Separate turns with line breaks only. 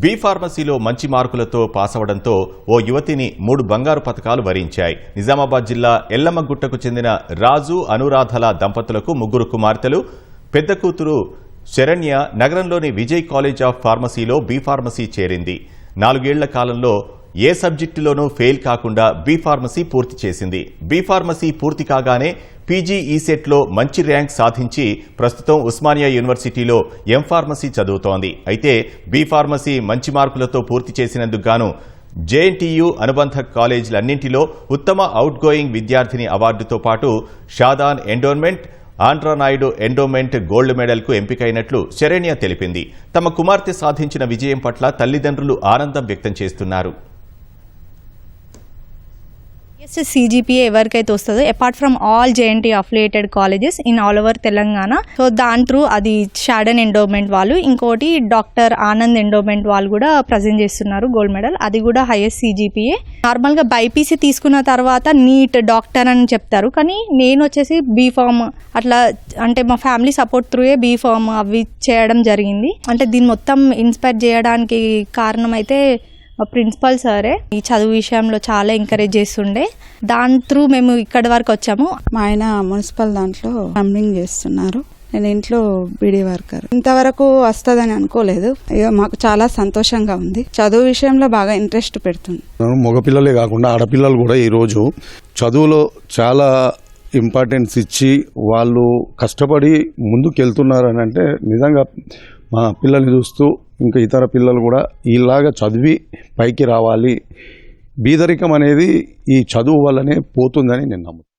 Be ఫార్మసీలో మంచి మార్కులతో pass అవడంతో ఓ యువతిని మూడు బంగారు పథకాలు వరించాయి. నిజామాబాద్ జిల్లా ఎల్లమ్మగుట్టకు చెందిన రాజు అనురాధల దంపతులకు ముగ్గురు కుమార్తెలు పెద్ద కూతురు శరణ్య నగరంలోని విజయ్ కాలేజ్ ఆఫ్ ఫార్మసీలో బీ ఫార్మసీ చేరింది. నాలుగేళ్ళ కాలంలో ఏ సబ్జెక్టులోనూ ఫెయిల్ కాకుండా బీ ఫార్మసీ పూర్తి చేసింది. బీఫార్మసీ పూర్తి కాగానే పీజీ ఈసెట్లో మంచి ర్యాంక్ సాధించి ప్రస్తుతం ఉస్మానియా యూనివర్సిటీలో ఎంఫార్మసీ చదువుతోంది. అయితే బీఫార్మసీ మంచి మార్కులతో పూర్తి చేసినందుకు గాను జేఎన్టీయూ అనుబంధ కాలేజీలన్నింటిలో ఉత్తమ అవుట్ గోయింగ్ విద్యార్థిని అవార్డుతో పాటు Shadan endowment Andhra Naidu endowment gold మెడల్కు ఎంపికైనట్లు శరణ్య తెలిపింది. తమ కుమార్తె సాధించిన విజయం పట్ల తల్లిదండ్రులు ఆనందం వ్యక్తం చేస్తున్నారు.
హైయెస్ట్ సిజిపిఏ ఎవరికైతే వస్తుందో apart from all JNT affiliated colleges in all over Telangana so దాని త్రూ అది షాడన్ ఎండోమెంట్ వాళ్ళు ఇంకోటి డాక్టర్ ఆనంద్ ఎండోమెంట్ వాళ్ళు కూడా ప్రజెంట్ చేస్తున్నారు గోల్డ్ మెడల్ అది కూడా హైయెస్ట్ సిజిపిఏ నార్మల్గా బైపీసీ తీసుకున్న తర్వాత నీట్ డాక్టర్ అని చెప్తారు. కానీ నేను వచ్చేసి బీఫామ్ అట్లా అంటే మా ఫ్యామిలీ సపోర్ట్ త్రూయే బీఫామ్ అవి చేయడం జరిగింది. అంటే దీన్ని మొత్తం ఇన్స్పైర్ చేయడానికి కారణం అయితే మా ప్రిన్సిపల్ సరే ఈ చదువు విషయంలో చాలా ఎంకరేజ్ చేస్తుండే. దాని త్రూ మేము ఇక్కడి వరకు వచ్చాము.
మా ఆయన మున్సిపల్ దాంట్లో ప్లంబింగ్ చేస్తున్నారు. నేను ఇంట్లో బీడీ వర్కర్. ఇంతవరకు వస్తుందని అనుకోలేదు. ఇక మాకు చాలా సంతోషంగా ఉంది. చదువు విషయంలో బాగా ఇంట్రెస్ట్ పెడుతుంది.
మగపిల్లలే కాకుండా ఆడపిల్లలు కూడా ఈరోజు చదువులో చాలా ఇంపార్టెన్స్ ఇచ్చి వాళ్ళు కష్టపడి ముందుకు వెళ్తున్నారు అని అంటే నిజంగా మా పిల్లల్ని చూస్తూ ఇంకా ఇతర పిల్లలు కూడా ఇలాగా చదివి పైకి రావాలి. బీదరికం అనేది ఈ చదువు వల్లనే పోతుందని నేను నమ్ముతాను